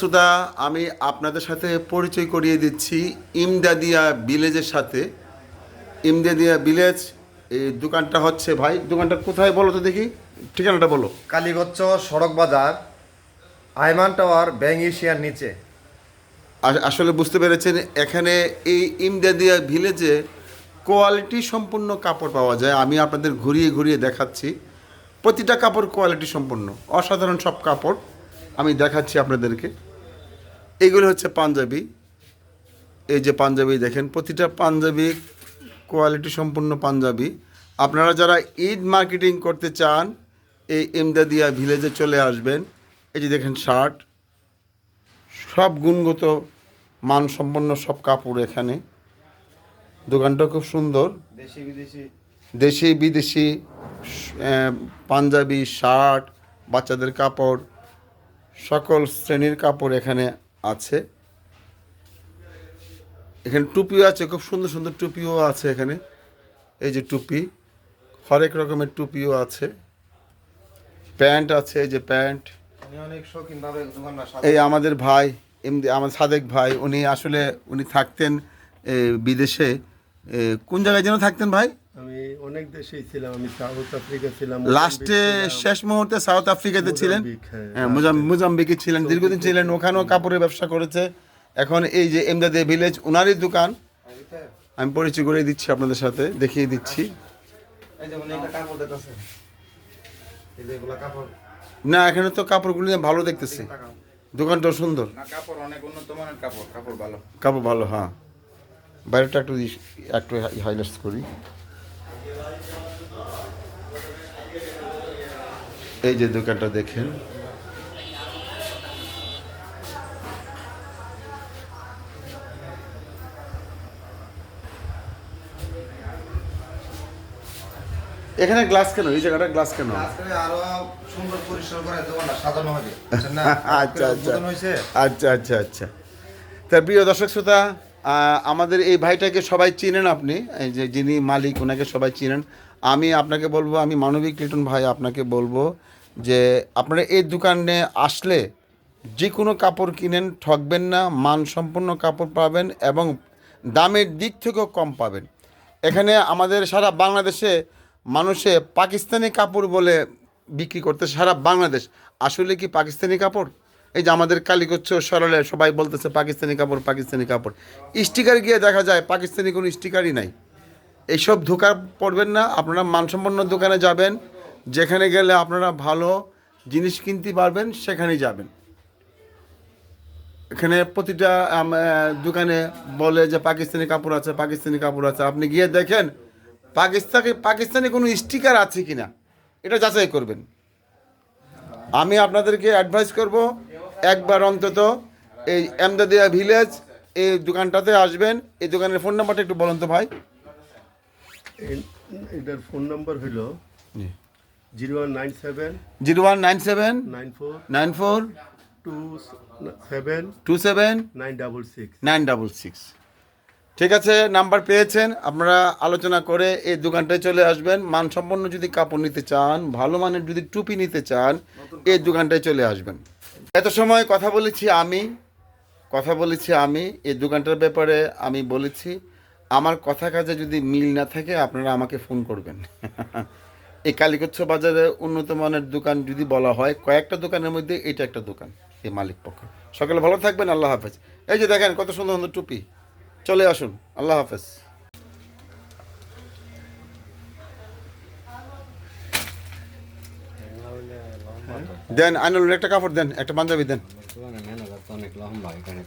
সুদা আমি আপনাদের সাথে পরিচয় করিয়ে দিচ্ছি ইমদাদিয়া ভিলেজের সাথে। ইমদাদিয়া ভিলেজ এই দোকানটা হচ্ছে ভাই দোকানটা কোথায় বলো তো দেখি? ঠিকানাটা বলো। কালীগচ্ছ সড়ক বাজার আইমান টাওয়ার ব্যাং এশিয়ার নিচে। আস- আসলে বুঝতে পেরেছেন এখানে এই ইমদাদিয়া ভিলেজে কোয়ালিটি সম্পূর্ণ কাপড় পাওয়া যায়। আমি আপনাদের ঘুরিয়ে ঘুরিয়ে দেখাচ্ছি। প্রতিটা কাপড় কোয়ালিটি সম্পূর্ণ অসাধারণ সব কাপড় আমি দেখাচ্ছি আপনাদেরকে। এগুলো হচ্ছে পাঞ্জাবি। এই যে পাঞ্জাবি দেখেন প্রতিটা পাঞ্জাবি কোয়ালিটি সম্পূর্ণ পাঞ্জাবি। আপনারা যারা ঈদ মার্কেটিং করতে চান এই ইমদাদিয়া ভিলেজে চলে আসবেন। এই যে দেখেন শার্ট সব গুণগত মানসম্পন্ন সব কাপড় এখানে। দোকানটা খুব সুন্দর। দেশি বিদেশি। দেশি পাঞ্জাবি শার্ট বাচ্চাদের কাপড় সকল শ্রেণির কাপড় এখানে আছে। এখানে টুপিও আছে খুব সুন্দর সুন্দর টুপিও আছে এখানে। এই যে টুপি হরেক রকমের টুপিও আছে। প্যান্ট আছে এই যে প্যান্ট। এই আমাদের ভাই এমনি আমার সাদেক ভাই উনি আসলে উনি থাকতেন বিদেশে। কোন জায়গায় যেন থাকতেন ভাই? অনেক দেশেই ছিলাম আমি সাউথ আফ্রিকা ছিলাম লাস্টে শেষ মুহূর্তে সাউথ আফ্রিকাতে ছিলেন? হ্যাঁ। হ্যাঁ মোজাম- মোজাম্বিকে ছিলেন দীর্ঘদিন ছিলেন ওখানেও কাপড়ের ব্যবসা করেছে। এখন এই যে এমদাদে ভিলেজ ওনারই দোকান। আমি পরিচয় করে দিচ্ছি আপনাদের সাথে দেখিয়ে দিচ্ছি। এই যে উনি একটা কাপড় দেখতেছে। এই যে এগুলা কাপড়। না এখানে তো কাপড়গুলি ভালো দেখতেছি। দোকানটাও সুন্দর। কাপড় অনেক উন্নত মানের কাপড় কাপড় ভালো। কাপড় ভালো হ্যাঁ। বাইরেটা একটু একটু হাইলাইটস করি। এই যে দোকানটা দেখেন। এখানে গ্লাস কেন? এই জায়গাটা গ্লাস কেন? আচ্ছা আচ্ছা। আচ্ছা আচ্ছা আচ্ছা। তা প্রিয় দর্শক শ্রোতা আমাদের এই ভাইটাকে সবাই চিনেন আপনি? যে যিনি মালিক ওনাকে সবাই চিনেন। আমি আপনাকে বলব, আমি মানবিক লিটন ভাই আপনাকে বলব যে আপনারা এই দোকানে আসলে যে কোনো কাপড় কিনেন, ঠকবেন না, মানসম্পন্ন কাপড় পাবেন এবং দামের দিক থেকেও কম পাবেন। এখানে আমাদের সারা বাংলাদেশে মানুষে পাকিস্তানি কাপড় বলে বিক্রি করতে সারা বাংলাদেশ। আসলে কি পাকিস্তানি কাপড়? এই যে আমাদের কালীগচ্ছ সরলে সবাই বলতেছে পাকিস্তানি কাপড় পাকিস্তানি কাপড়। স্টিকার গিয়ে দেখা যায় পাকিস্তানি কোনো স্টিকারই নাই। এইসব ধোকা পড়বেন না, আপনারা মানসম্পন্ন দোকানে যাবেন, যেখানে গেলে আপনারা ভালো জিনিস কিনতে পারবেন, সেখানেই যাবেন। এখানে প্রতিটা দোকানে বলে যে পাকিস্তানি কাপড় আছে, পাকিস্তানি কাপড় আছে। আপনি গিয়ে দেখেন, পাকিস্তানি পাকিস্তানি কোনো স্টিকার আছে কিনা, এটা যাচাই করবেন। আমি আপনাদেরকে অ্যাডভাইস করব একবার অন্তত এই এমদাদিয়া ভিলেজ এই দোকানটাতে আসবেন। এই দোকানের ফোন নাম্বারটা একটু বলুন তো ভাই। এটার ফোন নাম্বার হলো zero one nine seven zero one nine seven nine four nine four two seven two seven nine double six nine double six. ঠিক আছে নাম্বার পেয়েছেন। আপনারা আলোচনা করে এই দোকানটায় চলে আসবেন। মানসম্পন্ন যদি কাপড় নিতে চান ভালো মানের যদি টুপি নিতে চান এই দোকানটায় চলে আসবেন। এত সময় কথা বলেছি আমি, কথা বলেছি আমি, এই দোকানটার ব্যাপারে আমি বলেছি, আমার কথা কাজে যদি মিল না থাকে, আপনারা আমাকে ফোন করবেন। এই কালীকচ্ছ বাজারে উন্নত মানের দোকান যদি বলা হয়, কয়েকটা দোকানের মধ্যে এটা একটা দোকান, এই মালিক পক্ষ। সকালে ভালো থাকবেন, আল্লাহ হাফেজ। এই যে দেখেন, কত সুন্দর সুন্দর টুপি। চলে আসুন, আল্লাহ হাফেজ। দেন আইনুল একটা কাপড় দেন একটা পাঞ্জাবি দেন। অনেক লম্বা এখানে